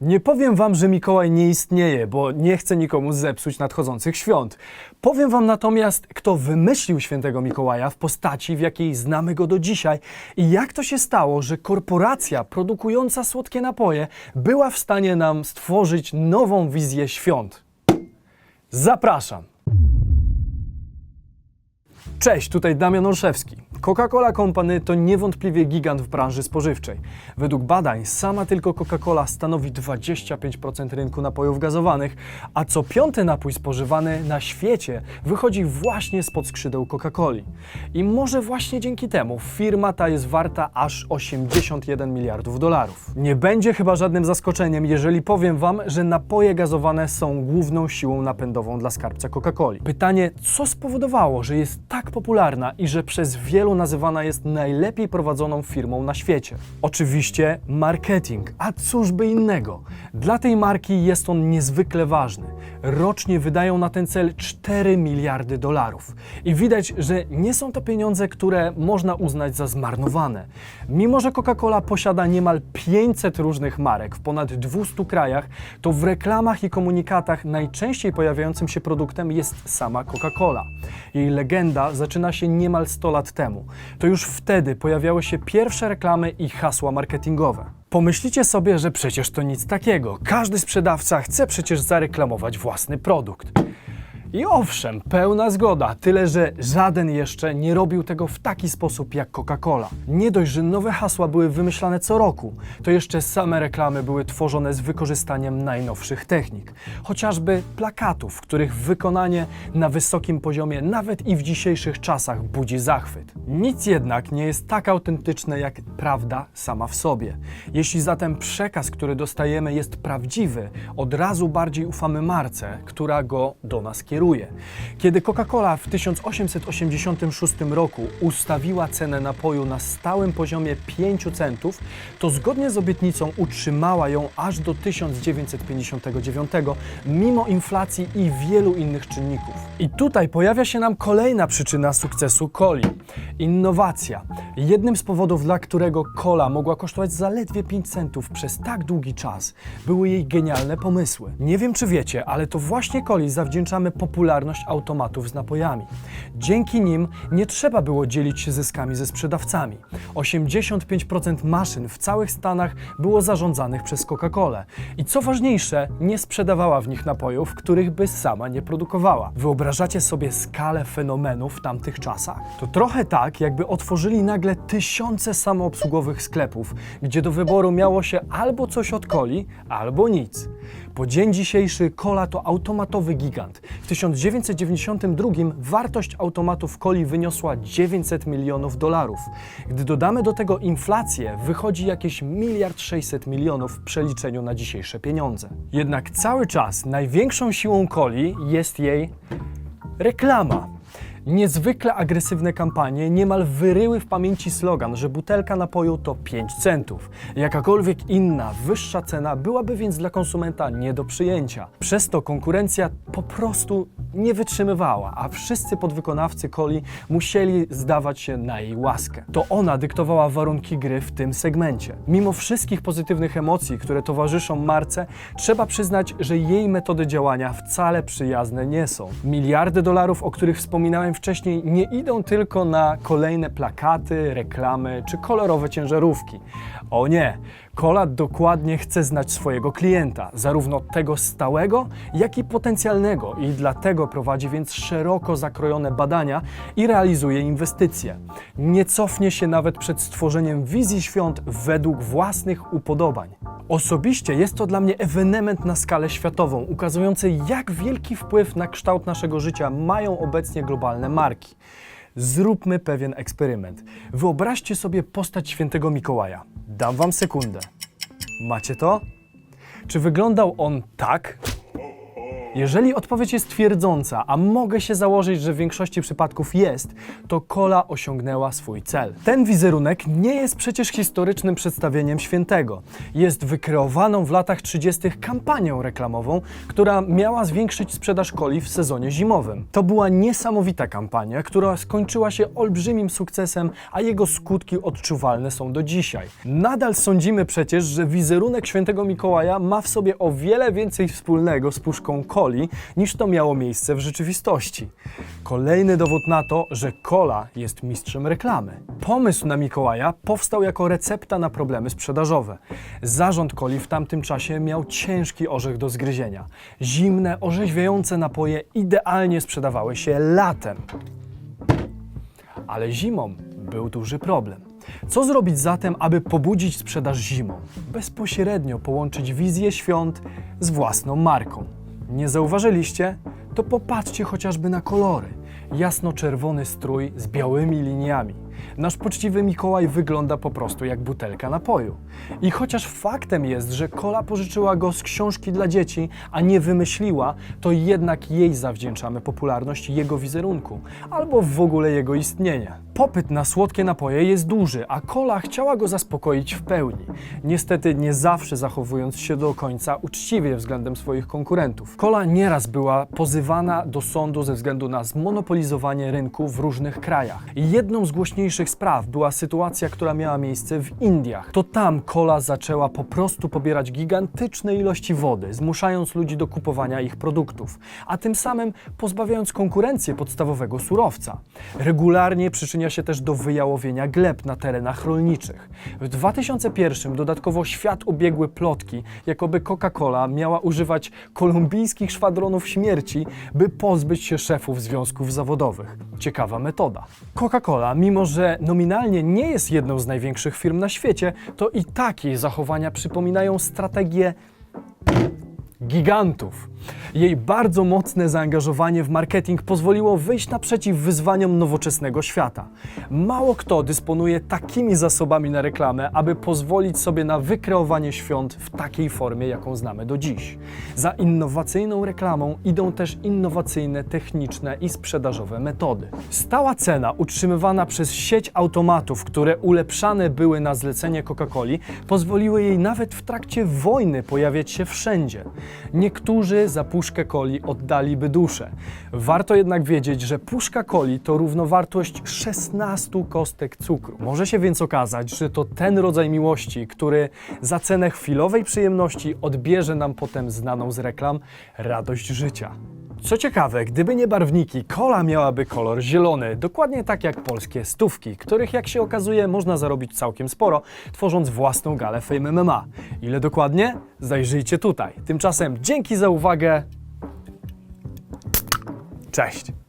Nie powiem wam, że Mikołaj nie istnieje, bo nie chcę nikomu zepsuć nadchodzących świąt. Powiem wam natomiast, kto wymyślił świętego Mikołaja w postaci, w jakiej znamy go do dzisiaj i jak to się stało, że korporacja produkująca słodkie napoje była w stanie nam stworzyć nową wizję świąt. Zapraszam! Cześć, tutaj Damian Olszewski. Coca-Cola Company to niewątpliwie gigant w branży spożywczej. Według badań sama tylko Coca-Cola stanowi 25% rynku napojów gazowanych, a co piąty napój spożywany na świecie wychodzi właśnie spod skrzydeł Coca-Coli. I może właśnie dzięki temu firma ta jest warta aż 81 miliardów dolarów. Nie będzie chyba żadnym zaskoczeniem, jeżeli powiem Wam, że napoje gazowane są główną siłą napędową dla skarbca Coca-Coli. Pytanie, co spowodowało, że jest tak popularna i że przez wielu nazywana jest najlepiej prowadzoną firmą na świecie? Oczywiście marketing, a cóż by innego. Dla tej marki jest on niezwykle ważny. Rocznie wydają na ten cel 4 miliardy dolarów. I widać, że nie są to pieniądze, które można uznać za zmarnowane. Mimo, że Coca-Cola posiada niemal 500 różnych marek w ponad 200 krajach, to w reklamach i komunikatach najczęściej pojawiającym się produktem jest sama Coca-Cola. Jej legenda zaczyna się niemal 100 lat temu. To już wtedy pojawiały się pierwsze reklamy i hasła marketingowe. Pomyślicie sobie, że przecież to nic takiego. Każdy sprzedawca chce przecież zareklamować własny produkt. I owszem, pełna zgoda, tyle że żaden jeszcze nie robił tego w taki sposób jak Coca-Cola. Nie dość, że nowe hasła były wymyślane co roku, to jeszcze same reklamy były tworzone z wykorzystaniem najnowszych technik. Chociażby plakatów, których wykonanie na wysokim poziomie nawet i w dzisiejszych czasach budzi zachwyt. Nic jednak nie jest tak autentyczne jak prawda sama w sobie. Jeśli zatem przekaz, który dostajemy jest prawdziwy, od razu bardziej ufamy marce, która go do nas kieruje. Kiedy Coca-Cola w 1886 roku ustawiła cenę napoju na stałym poziomie 5 centów, to zgodnie z obietnicą utrzymała ją aż do 1959, mimo inflacji i wielu innych czynników. I tutaj pojawia się nam kolejna przyczyna sukcesu coli innowacja. Jednym z powodów, dla którego cola mogła kosztować zaledwie 5 centów przez tak długi czas, były jej genialne pomysły. Nie wiem, czy wiecie, ale to właśnie coli zawdzięczamy popularność automatów z napojami. Dzięki nim nie trzeba było dzielić się zyskami ze sprzedawcami. 85% maszyn w całych Stanach było zarządzanych przez Coca-Colę. I co ważniejsze, nie sprzedawała w nich napojów, których by sama nie produkowała. Wyobrażacie sobie skalę fenomenu w tamtych czasach? To trochę tak, jakby otworzyli nagle tysiące samoobsługowych sklepów, gdzie do wyboru miało się albo coś od coli, albo nic. Po dzień dzisiejszy cola to automatowy gigant. W 1992 wartość automatów coli wyniosła 900 milionów dolarów. Gdy dodamy do tego inflację, wychodzi jakieś miliard 600 milionów w przeliczeniu na dzisiejsze pieniądze. Jednak cały czas największą siłą coli jest jej reklama. Niezwykle agresywne kampanie niemal wyryły w pamięci slogan, że butelka napoju to 5 centów. Jakakolwiek inna, wyższa cena byłaby więc dla konsumenta nie do przyjęcia. Przez to konkurencja po prostu nie wytrzymywała, a wszyscy podwykonawcy coli musieli zdawać się na jej łaskę. To ona dyktowała warunki gry w tym segmencie. Mimo wszystkich pozytywnych emocji, które towarzyszą marce, trzeba przyznać, że jej metody działania wcale przyjazne nie są. Miliardy dolarów, o których wspominałem wcześniej, nie idą tylko na kolejne plakaty, reklamy czy kolorowe ciężarówki. O nie! Cola dokładnie chce znać swojego klienta, zarówno tego stałego, jak i potencjalnego, i dlatego prowadzi więc szeroko zakrojone badania i realizuje inwestycje. Nie cofnie się nawet przed stworzeniem wizji świąt według własnych upodobań. Osobiście jest to dla mnie ewenement na skalę światową, ukazujący, jak wielki wpływ na kształt naszego życia mają obecnie globalne marki. Zróbmy pewien eksperyment. Wyobraźcie sobie postać świętego Mikołaja. Dam wam sekundę. Macie to? Czy wyglądał on tak? Jeżeli odpowiedź jest twierdząca, a mogę się założyć, że w większości przypadków jest, to kola osiągnęła swój cel. Ten wizerunek nie jest przecież historycznym przedstawieniem świętego. Jest wykreowaną w latach 30. kampanią reklamową, która miała zwiększyć sprzedaż coli w sezonie zimowym. To była niesamowita kampania, która skończyła się olbrzymim sukcesem, a jego skutki odczuwalne są do dzisiaj. Nadal sądzimy przecież, że wizerunek świętego Mikołaja ma w sobie o wiele więcej wspólnego z puszką coli, niż to miało miejsce w rzeczywistości. Kolejny dowód na to, że kola jest mistrzem reklamy. Pomysł na Mikołaja powstał jako recepta na problemy sprzedażowe. Zarząd coli w tamtym czasie miał ciężki orzech do zgryzienia. Zimne, orzeźwiające napoje idealnie sprzedawały się latem. Ale zimą był duży problem. Co zrobić zatem, aby pobudzić sprzedaż zimą? Bezpośrednio połączyć wizję świąt z własną marką. Nie zauważyliście? To popatrzcie chociażby na kolory. Jasno-czerwony strój z białymi liniami. Nasz poczciwy Mikołaj wygląda po prostu jak butelka napoju. I chociaż faktem jest, że Kola pożyczyła go z książki dla dzieci, a nie wymyśliła, to jednak jej zawdzięczamy popularność jego wizerunku, albo w ogóle jego istnienie. Popyt na słodkie napoje jest duży, a Kola chciała go zaspokoić w pełni. Niestety nie zawsze zachowując się do końca uczciwie względem swoich konkurentów. Kola nieraz była pozywana do sądu ze względu na zmonopolizowanie rynku w różnych krajach. Jedną z głośniejszych spraw była sytuacja, która miała miejsce w Indiach. To tam Kola zaczęła po prostu pobierać gigantyczne ilości wody, zmuszając ludzi do kupowania ich produktów, a tym samym pozbawiając konkurencję podstawowego surowca. Regularnie przyczynia się też do wyjałowienia gleb na terenach rolniczych. W 2001 dodatkowo świat obiegły plotki, jakoby Coca-Cola miała używać kolumbijskich szwadronów śmierci, by pozbyć się szefów związków zawodowych. Ciekawa metoda. Coca-Cola, mimo że nominalnie nie jest jedną z największych firm na świecie, to i tak jej zachowania przypominają strategię gigantów. Jej bardzo mocne zaangażowanie w marketing pozwoliło wyjść naprzeciw wyzwaniom nowoczesnego świata. Mało kto dysponuje takimi zasobami na reklamę, aby pozwolić sobie na wykreowanie świąt w takiej formie, jaką znamy do dziś. Za innowacyjną reklamą idą też innowacyjne techniczne i sprzedażowe metody. Stała cena utrzymywana przez sieć automatów, które ulepszane były na zlecenie Coca-Coli, pozwoliły jej nawet w trakcie wojny pojawiać się wszędzie. Niektórzy za puszkę coli oddaliby duszę. Warto jednak wiedzieć, że puszka coli to równowartość 16 kostek cukru. Może się więc okazać, że to ten rodzaj miłości, który za cenę chwilowej przyjemności odbierze nam potem znaną z reklam radość życia. Co ciekawe, gdyby nie barwniki, kola miałaby kolor zielony, dokładnie tak jak polskie stówki, których jak się okazuje można zarobić całkiem sporo, tworząc własną galę Fame MMA. Ile dokładnie? Zajrzyjcie tutaj. Tymczasem dzięki za uwagę. Cześć!